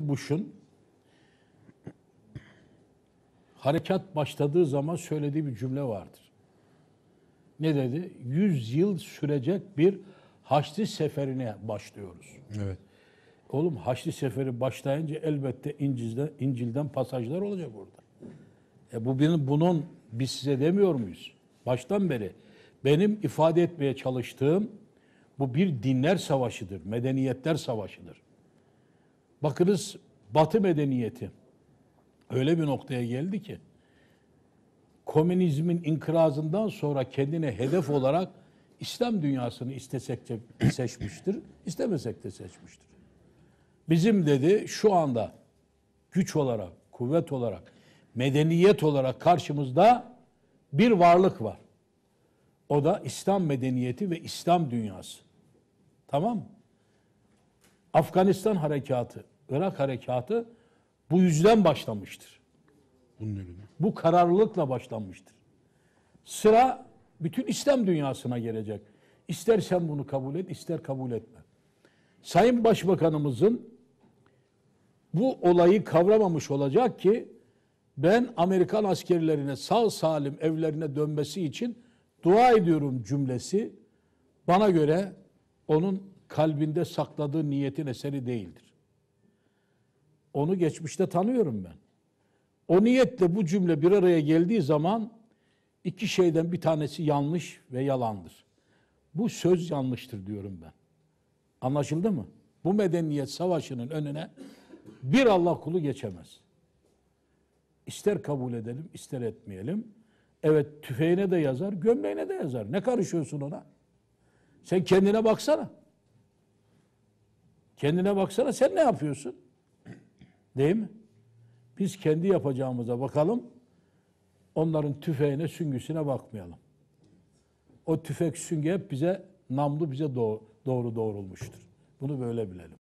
Bush'un harekat başladığı zaman söylediği bir cümle vardır. Ne dedi? 100 yıl sürecek bir Haçlı seferine başlıyoruz. Evet. Oğlum Haçlı seferi başlayınca elbette İncil'den, İncil'den pasajlar olacak orada. E bu benim bunun biz size demiyor muyuz? Baştan beri benim ifade etmeye çalıştığım bu bir dinler savaşıdır, medeniyetler savaşıdır. Bakınız Batı medeniyeti öyle bir noktaya geldi ki komünizmin inkırazından sonra kendine hedef olarak İslam dünyasını istesek de seçmiştir, istemesek de seçmiştir. Bizim dedi şu anda güç olarak, kuvvet olarak, medeniyet olarak karşımızda bir varlık var. O da İslam medeniyeti ve İslam dünyası. Tamam mı? Afganistan harekatı, Irak harekatı bu yüzden başlamıştır. Bunun önüne. Bu kararlılıkla başlanmıştır. Sıra bütün İslam dünyasına gelecek. İstersen bunu kabul et, ister kabul etme. Sayın Başbakanımızın bu olayı kavramamış olacak ki ben Amerikan askerlerine sağ salim evlerine dönmesi için dua ediyorum cümlesi bana göre onun kalbinde sakladığı niyetin eseri değildir. Onu geçmişte tanıyorum ben. O niyetle bu cümle bir araya geldiği zaman iki şeyden bir tanesi yanlış ve yalandır. Bu söz yanlıştır diyorum ben. Anlaşıldı mı? Bu medeniyet savaşının önüne bir Allah kulu geçemez. İster kabul edelim, ister etmeyelim. Evet tüfeğine de yazar, gömleğine de yazar. Ne karışıyorsun ona? Sen kendine baksana. Kendine baksana sen ne yapıyorsun? Değil mi? Biz kendi yapacağımıza bakalım. Onların tüfeğine, süngüsüne bakmayalım. O tüfek süngü hep bize namlu bize doğru, doğru doğrulmuştur. Bunu böyle bilelim.